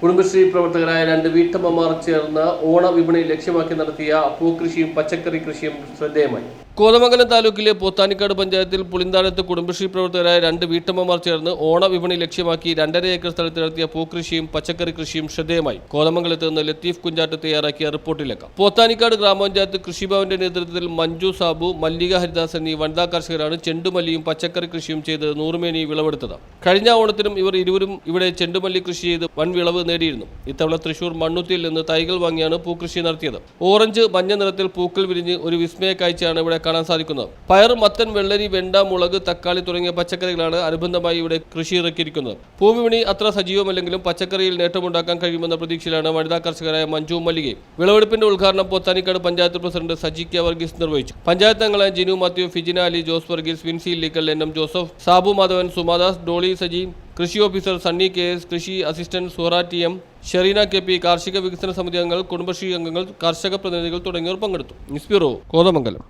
Kudumbashree പ്രവർത്തകരായ രണ്ട് വീട്ടമ്മമാർ ചേർന്ന് ഓണ വിപണി ലക്ഷ്യമാക്കി നടത്തിയ പൂക്കൃഷിയും പച്ചക്കറി കൃഷിയും ശ്രദ്ധേയമായി. കോതമംഗലം താലൂക്കിലെ പോത്താനിക്കാട് പഞ്ചായത്തിൽ പുളിന്താനത്ത് കുടുംബശ്രീ പ്രവർത്തകരായ രണ്ട് വീട്ടമ്മമാർ ചേർന്ന് ഓണ വിപണി ലക്ഷ്യമാക്കി രണ്ടര ഏക്കർ സ്ഥലത്ത് നടത്തിയ പൂക്കൃഷിയും പച്ചക്കറി കൃഷിയും ശ്രദ്ധേയമായി. കോതമംഗലത്ത് നിന്ന് ലത്തീഫ് കുഞ്ചാട്ട് തയ്യാറാക്കിയ റിപ്പോർട്ടിലേക്കാം. പോത്താനിക്കാട് ഗ്രാമപഞ്ചായത്ത് കൃഷിഭവന്റെ നേതൃത്വത്തിൽ മഞ്ജു സാബു മല്ലിക ഹരിദാസ് എന്നീ വനിതാ കർഷകരാണ് ചെണ്ടുമല്ലിയും പച്ചക്കറി കൃഷിയും ചെയ്ത് നൂറുമേനി വിളവെടുത്തത്. കഴിഞ്ഞ ഓണത്തിനും ഇവർ ഇരുവരും ഇവിടെ ചെണ്ടുമല്ലി കൃഷി ചെയ്ത് വൻ വിളവ് നേടിയിരുന്നു. ഇത്തവണ തൃശൂർ മണ്ണുത്തിയിൽ നിന്ന് തൈകൾ വാങ്ങിയാണ് പൂക്കൃഷി നടത്തിയത്. ഓറഞ്ച് മഞ്ഞ നിറത്തിൽ പൂക്കൾ വിരിഞ്ഞ് ഒരു വിസ്മയ കാഴ്ചയാണ് ഇവിടെ കാണാൻ സാധിക്കുന്നത്. പയർ മത്തൻ വെള്ളരി വെണ്ട മുളക് തക്കാളി തുടങ്ങിയ പച്ചക്കറികളാണ് അനുബന്ധമായി ഇവിടെ കൃഷി ഇറക്കിയിരിക്കുന്നത്. ഭൂമിവിണി അത്ര സജീവമല്ലെങ്കിലും പച്ചക്കറിയിൽ നേട്ടമുണ്ടാക്കാൻ കഴിയുമെന്ന പ്രതീക്ഷയിലാണ് വനിതാ കർഷകരായ മഞ്ജു മല്ലികയും വിളവെടുപ്പിന്റെ ഉദ്ഘാടനം പോത്താനിക്കാട് പഞ്ചായത്ത് പ്രസിഡന്റ് സജി കെ വർഗീസ് നിർവഹിച്ചു. പഞ്ചായത്ത് അംഗങ്ങളായ ജിനു മാത്യു ഫിജിന അലി ജോസ് വർഗീസ് വിൻസി ലിക്കൽ എൻ എം ജോസഫ് സാബു മാധവൻ സുമാദാസ് ഡോളി സജി കൃഷി ഓഫീസർ സണ്ണി കെ എസ് കൃഷി assistant Suhara T M Shereena K P കാർഷിക വികസന സമിതി അംഗങ്ങൾ കുടുംബശ്രീ അംഗങ്ങൾ കർഷക പ്രതിനിധികൾ തുടങ്ങിയവർ പങ്കെടുത്തു. News bureau Kothamangalam.